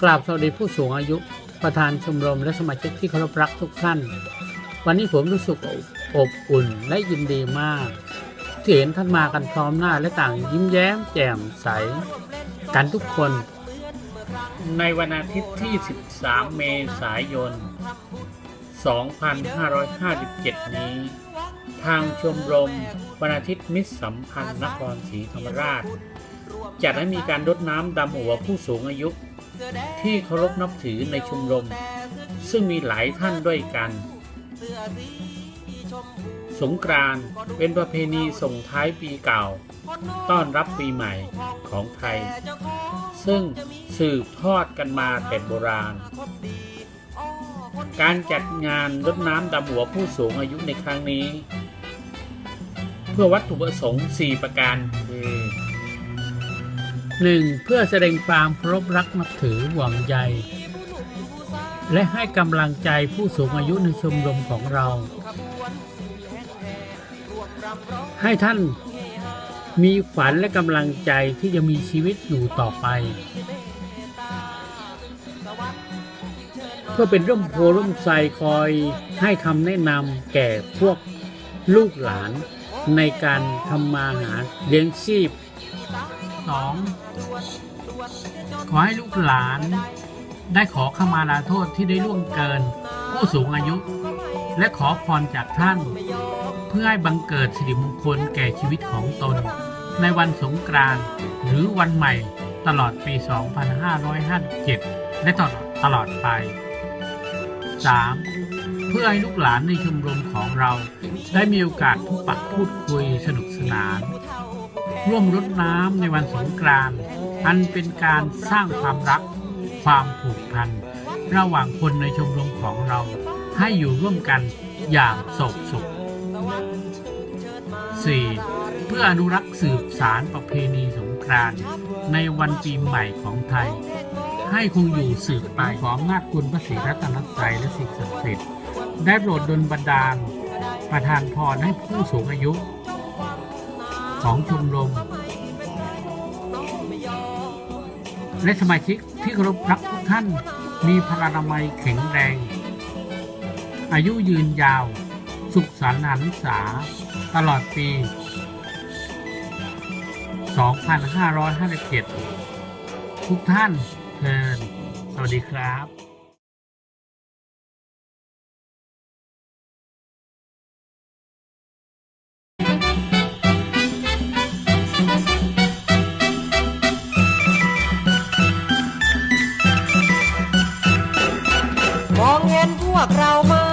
กราบสวัสดีผู้สูงอายุประธานชมรมและสมาชิกที่เคารพรักทุกท่าน วันนี้ผมรู้สึกอบอุ่นและยินดีมากที่เห็นท่านมากันพร้อมหน้าและต่างยิ้มแย้มแจ่มใส กันทุกคน ในวันอาทิตย์ที่ 13 เมษายน 2557 นี้ ทางชมรมวันอาทิตย์มิตรสัมพันธ์นครศรีธรรมราชจัดให้มีการรดน้ำดำหัวผู้สูงอายุ ที่เคารพนับถือในชมรม ซึ่งมีหลายท่านด้วยกัน สงกรานต์เป็นประเพณีส่งท้ายปีเก่า ต้อนรับปีใหม่ของไทย ซึ่งสืบทอดกันมาแต่โบราณ การจัดงานรดน้ำดำหัวผู้สูงอายุในครั้งนี้ เพื่อวัตถุประสงค์ 4 ประการคือ 1. เพื่อแสดงความเคารพรักนับถือหวังใยและให้กำลังใจผู้สูงอายุในชมรมของเรา ให้ท่านมีฝันและกำลังใจที่จะมีชีวิตอยู่ต่อไป เพื่อเป็นร่มโพร่มไทรคอยให้คำแนะนำแก่พวกลูกหลานในการทำมาหาเลี้ยงชีพ 2. ขอให้ลูกหลาน ได้ขอขมาลาโทษที่ได้ล่วงเกิน ผู้สูงอายุ และขอพรจากท่าน เพื่อให้บังเกิดสิริมงคลแก่ชีวิตของตน ในวันสงกรานต์หรือวันใหม่ตลอดปี 2557 และตลอดตลอดไป 3. เพื่อให้ลูกหลานในชมรมของเรา ได้มีโอกาสพบปะพูดคุยสนุกสนาน ร่วมรดน้ำในวันสงกรานต์อันเป็นการสร้างความรัก ความผูกพัน ระหว่างคนในชมรมของเราให้อยู่ร่วมกันอย่างโศกสุข 4. เพื่ออนุรักษ์สืบสารประเพณีสงกรานต์ในวันปีใหม่ของไทย ให้คงอยู่สืบไปขออำนาจคุณพระศรีรัตนตรัยและสิ่งศักดิ์สิทธิ์ได้โปรดดลบันดาล ประทานพรให้ผู้สูงอายุ ของชมรม และสมาชิกที่เคารพรักทุกท่านมีพลานามัยแข็งแรง อายุยืนยาว สุขสันต์หันษา ตลอดปี 2557 ทุกท่านเชิญสวัสดีครับ วกเรามา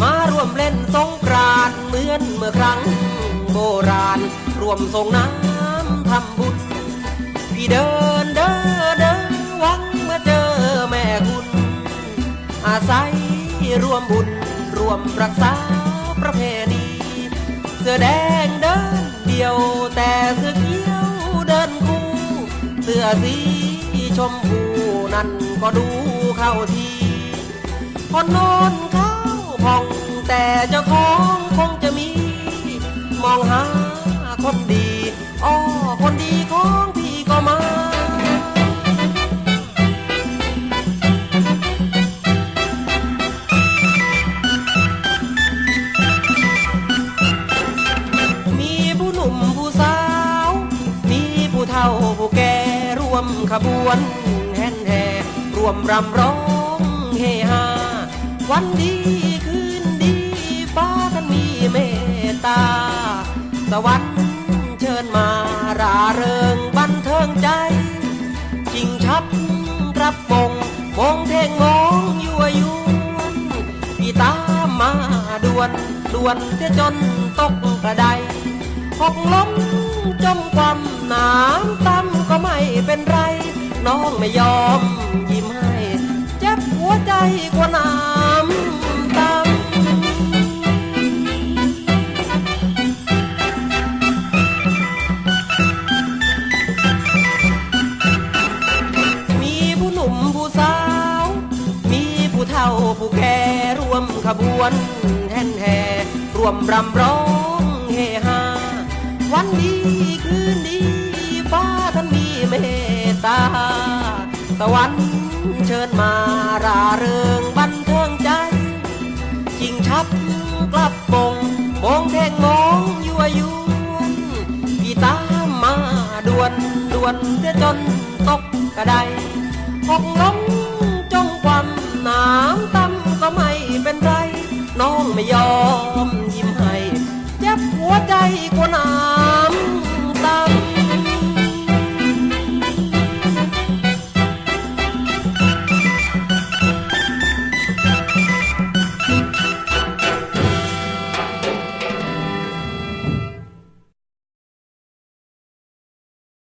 มาร่วมเล่นสงกรานต์เหมือนเมื่อครั้งโบราณรวมส่งน้ำทำบุญ พี่เดินเดินเดินหวังเมื่อเจอแม่คุณอาศัยร่วมบุญรวมรักษาประเพณีเสื้อแดงเดินเดียวแต่เสื้อเขียวเดินคู่ เสื้อสีชมพูนั่นก็ดูเข้าที คนโนอนเขาพองแต่เจ้าของคงจะมี มองหาคนดีอ้อคนดีของพี่ก็มามีผู้หนุ่มผู้สาวมีผู้เฒ่าผู้แก่ร่วมขบวนแห่นแห่รวมรำร้องเฮฮา วันดีคืนดีฟ้าท่านมีเมตตา สวรรค์เชิญมาราเริงบันเทิงใจจิงชับรับมงมงเท่งมองยั่วยวนพี่ตามมาด่วนด่วนเสียจนตกกระไดหกล้มจมความน้ำตั้มก็ไม่เป็นไร น้องไม่ยอมยิ้มให้ เจ็บหัวใจกว่าน้ำ แก่ร่วมขบวนแห่นแห่รวมรำร้องเฮฮาวันดีคืนดีฟ้าท่านมีเมตตาสตะวันเชิญมาราเริงบันเทิงใจจิงชับกลับปงโปงเทงมองยั่วยวนพี่ตามมาด่วนด่วนเสียจนตกกระไดหกล้มจงความน้ำตำก็ ไม่เป็นไร น้องไม่ยอมยิ้มให้ เจ็บหัวใจกว่านา